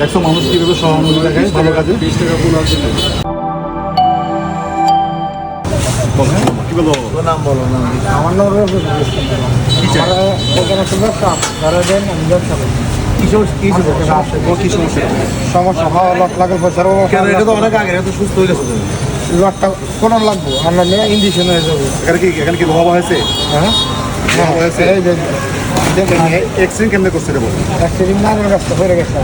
দেখছ মানুষ কীভাবে সহানুভূতি দেখায় ভালো কাজে। বিশ টাকা কি নাম বলো নাম। আমার নাম এখানে একটা ব্যবসা ধরে দেন আমি ব্যবসা করি কি সমস্যা কি সমস্যা তোমার কি সমস্যা? সমস্যা হওয়া লট লাগে পয়সার কেন এটা তো অনেক আগে তো সুস্থ হয়ে গেছে তুমি লটটা কোন লাগবো আমরা নিয়ে ইঞ্জেকশন হয়ে যাব। এখানে কি এখানে কি লোহা হয়েছে হ্যাঁ। হয়েছে এক্সিডেন্ট কেমনে করছে রে বলো। অ্যাক্সিডেন্ট না রাস্তা গেছে।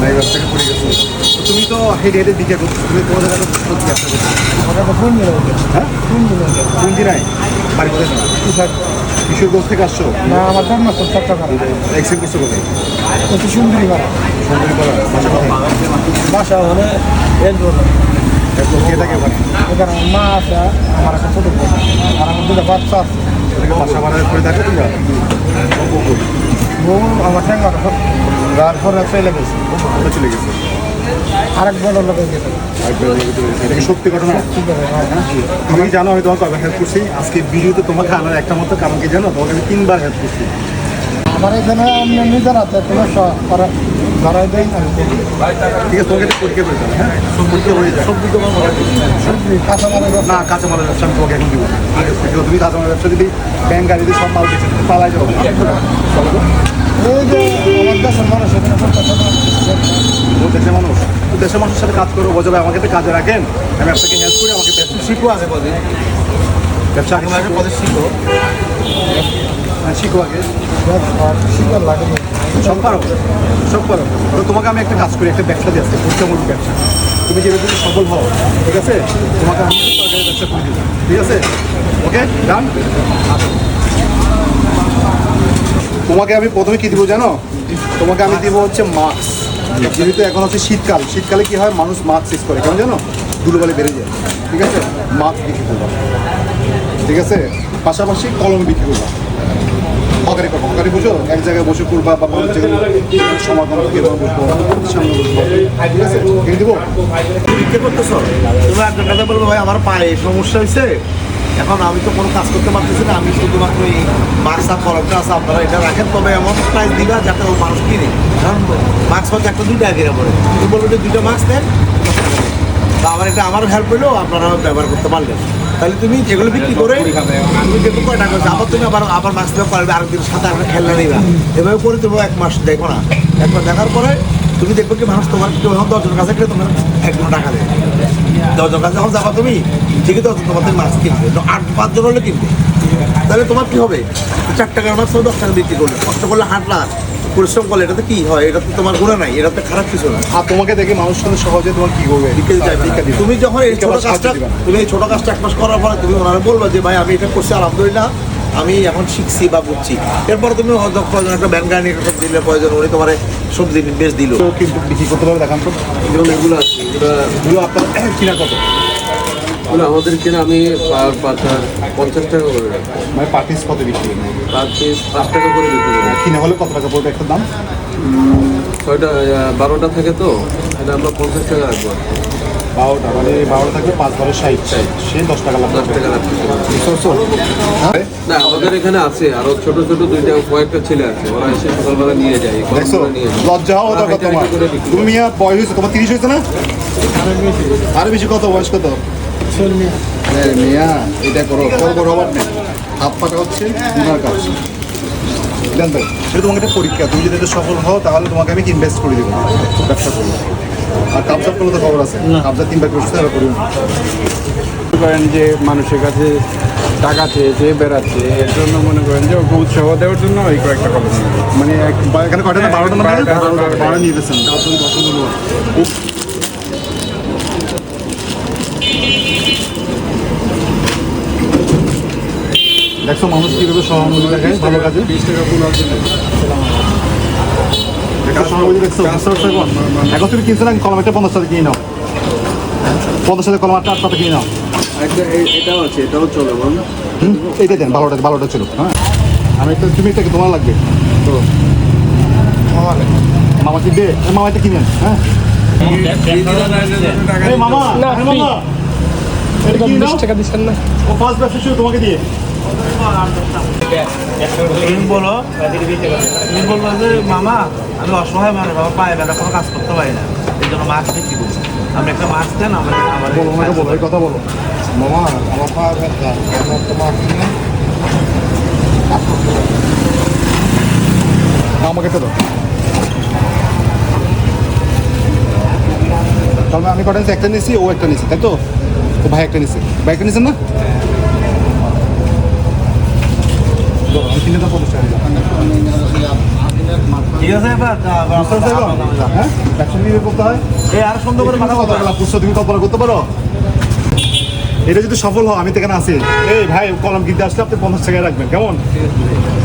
না রাস্তা থেকে পড়ে গেছে। তো তুমি তো হেঁটে হেঁটে দিকে করছ তুমি তোমাদের কাছে ওটা তো হ্যাঁ? কোন দিনাই বাড়ি কোথায় তোমার? কিশোরগঞ্জ থেকে আসছো? না আমার জন্ম তো চট্টগ্রাম। এক্সিডেন্ট করছ কোথায়? অতি সুন্দরী পাড়া বাসা কোথায়? বাসা হলে কে মা আমার বাচ্চা করে তোমরা বউ আমার চলে গেছে। এটা তুমি জানো আমি তোমাকে হেল্প করছি আজকে ভিডিওতে তোমাকে আনার একটা মতো কারণ কি জানো তোমাকে আমি তিনবার হেল্প করছি আমার এখানে আমি নিজের হাতে তোমার ধরাই দেয়। ঠিক আছে তোমাকে পরীক্ষা করে দেবো হ্যাঁ? পরীক্ষা সবজি তোমার সবজি কাঁচামালের ব্যবসা না কাঁচামালের ব্যবসা আমি তোমাকে এখন দিব না। ঠিক তুমি কাঁচামালের ব্যবসা যদি ব্যাংক গাড়ি দিয়ে সব মাল বেচে তুমি পালাই যাব এই যে আমার দেশের মানুষ এখানে করতেছে ও দেশের মানুষ। তো দেশের মানুষের সাথে কাজ করব বোঝাবে আমাকে তো কাজে রাখেন। আমি আপনাকে হেল্প করি আমাকে ব্যবসা শিখো আগে কদিন। ব্যবসা আগে আগে পদে শিখো। হ্যাঁ শিখো আগে। সব পারো সব পারো। তো তোমাকে আমি একটা কাজ করি, একটা ব্যবসা দিয়ে আসছি পরীক্ষামূলক ব্যবসা। তুমি যেটা যদি সফল হও, ঠিক আছে? তোমাকে আমি সরকারি ব্যবসা করে ঠিক আছে? ওকে ডান তোমাকে আমি প্রথমে কি দিব জানো? তোমাকে আমি দিব হচ্ছে মাস্ক যেহেতু এখন হচ্ছে শীতকাল, শীতকালে কি হয়? মানুষ মাস্ক ইউজ করে কেন জানো? ধুলোবালি বেড়ে যায়, ঠিক আছে? মাস্ক বিক্রি করবা, ঠিক আছে? পাশাপাশি কলম বিক্রি করবা। হকারি করব হকারি বুঝো এক জায়গায় বসে করবা বা সমাধান থেকে বসবো সামনে বসবো। ঠিক আছে? করতেছ? তুমি একটা কথা বলব ভাই, আমার পায়ে সমস্যা হয়েছে এখন আমি তো কোনো কাজ করতে পারতেছি না, আমি শুধুমাত্র এই মাস্ক আর আছে, আপনারা এটা রাখেন, তবে এমন প্রাইস দিবা যাতে ও মানুষ কিনে। কারণ মাস্ক হচ্ছে একটা দুইটা আগে পড়ে তুমি বলব যে দুইটা মাস্ক দেন, তা আমার এটা আমার হেল্প হলেও আপনারা ব্যবহার করতে পারলেন। তাহলে তুমি যেগুলো বিক্রি করে তুমি যেহেতু কয় টাকা আবার তুমি আবার আবার মাছ দেওয়া পারবে আরেকদিন সাথে একটা খেলনা নিবা এভাবে করে তুমি এক মাস দেখো না। এক মাস দেখার পরে তুমি দেখবে কি মানুষ তোমার কেউ যখন দশজন কাছে গেলে তোমার এক ঘণ্টা টাকা দেবে দশজন কাছে যখন যাবা তুমি ঠিকই তো তোমার থেকে মাছ কিনবে। তো আট পাঁচজন হলে কিনবে। তাহলে তোমার কি হবে? চার টাকার মাছ দশ টাকা বিক্রি করলে। কষ্ট করলে হাঁটলা পরিশ্রম করলে এটাতে কি হয়? এটা তো তোমার গুণা নাই এটা তো খারাপ কিছু না। আর তোমাকে দেখে মানুষ কিন্তু সহজে তোমার কি দিবে। তুমি যখন এই ছোট কাজটা তুমি এই ছোট কাজটা এক মাস করার পরে তুমি ওনারা বলব যে ভাই আমি এটা করছি আলহামদুলিল্লাহ আমি এখন শিখছি বা বুঝছি। এরপর তুমি হয়তো প্রয়োজন একটা ব্যাংক গাড়ি একটা দিলে প্রয়োজন উনি তোমার সবজি বেশ দিল। কিন্তু বিক্রি করতে পারবে দেখান তো। যেমন এগুলো আছে এগুলো এগুলো আপনার কিনা কত? এগুলো আমাদের কিনা আমি পার পাতা পঞ্চাশ টাকা করে মানে পার পিস কত বিক্রি পার পিস পাঁচ টাকা করে বিক্রি করি। কিনে হলে কত টাকা পড়বে একটা দাম? ছয়টা বারোটা থাকে তো এটা আমরা পঞ্চাশ টাকা রাখব। বারোটা মানে বারোটা থাকলে পাঁচ বারো ষাট। ষাট। সে দশ টাকা লাভ দশ টাকা পারছ হ্যাঁ? না আমাদের এখানে আছে আরও ছোট ছোট দুইটা কয়েকটা ছেলে আছে ওরা এসে সকালবেলা নিয়ে যায় লজ্জা হওয়া দরকার তোমার। তুমি বয়স হয়েছে তোমার তিরিশ হয়েছে না? আরও বেশি কত বয়স কত? মিয়া এটা করো করো করো নেই হাত পাটা হচ্ছে কাজ ভাই সেটা তোমাকে একটা পরীক্ষা। তুমি যদি এটা সফল হও তাহলে তোমাকে আমি ইনভেস্ট করে দেবো? ব্যবসা করব। আর কাবজাব করলে তো খবর আছে। কাবজা তিনবার করছে তারা করুন করেন যে মানুষের কাছে টাকা চেয়ে চেয়ে বেড়াচ্ছে এর জন্য মনে করেন যে ওকে উৎসাহ দেওয়ার জন্য ওই কয়েকটা নিয়ে। মানে এখানে কয়টা না? বারোটা বারোটা, নিয়ে গেছেন কাবজন দশজন দেখছ মানুষ কীভাবে সহানুভূতি দেখায় ভালো কাজে। বিশ টাকা বুঝতে পারছ এখন? তুমি কলম একটা পঞ্চাশ টাকা কিনে নাও। পঞ্চাশ টাকা কলম আটটা আটটা কিনে নাও। এটাও আছে এটাও চলে বল হুম? এইটা দেন ভালোটা ভালোটা ছিল। হ্যাঁ? আমি একটা তুমি এটা তোমার লাগবে? তো মামা কি দে এ, মামা এটা কিনেন হ্যাঁ? এই মামা মামা। এটা কিনে নাও। টাকা দিচ্ছেন না। ও ফার্স্ট ব্যবসা শুরু তোমাকে দিয়ে। বলো। বলব যে মামা আমি অসহায় মানে বাবা পায়ে কোনো কাজ করতে পারি না। এই জন্য বিক্রি করছি আপনি একটা দেন আমার আমার বলো ওনাকে এই কথা বলো। মামা আমার পা ব্যথা আমার তো মাছ আমাকে একটা দাও। আমি কটা? একটা নিয়েছি ও একটা নিয়েছি তাই তো? ভাই একটা নিয়েছি ভাই একটা নিয়েছেন না দাও, আমি কিনে দাও পঞ্চাশ টাকা দিলাম। ঠিক আছে এবার তা আবার বুঝতে পারছ এবার? হ্যাঁ ব্যবসা কিভাবে করতে হয় এই আর সুন্দর করে মাথা কথা কতগুলো পুস্তক তুমি কল্পনা করতে পারো এটা যদি সফল হয় আমি তো এখানে আছি এই ভাই কলম কিনতে আসলে আপনি পঞ্চাশ টাকায় রাখবেন কেমন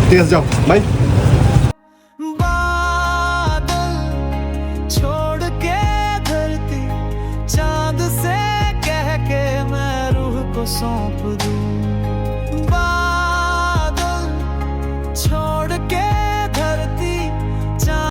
ঠিক আছে যাও ভাই बादल छोड़ के धरती चांद से कह के मैं रूह को सौंप दूं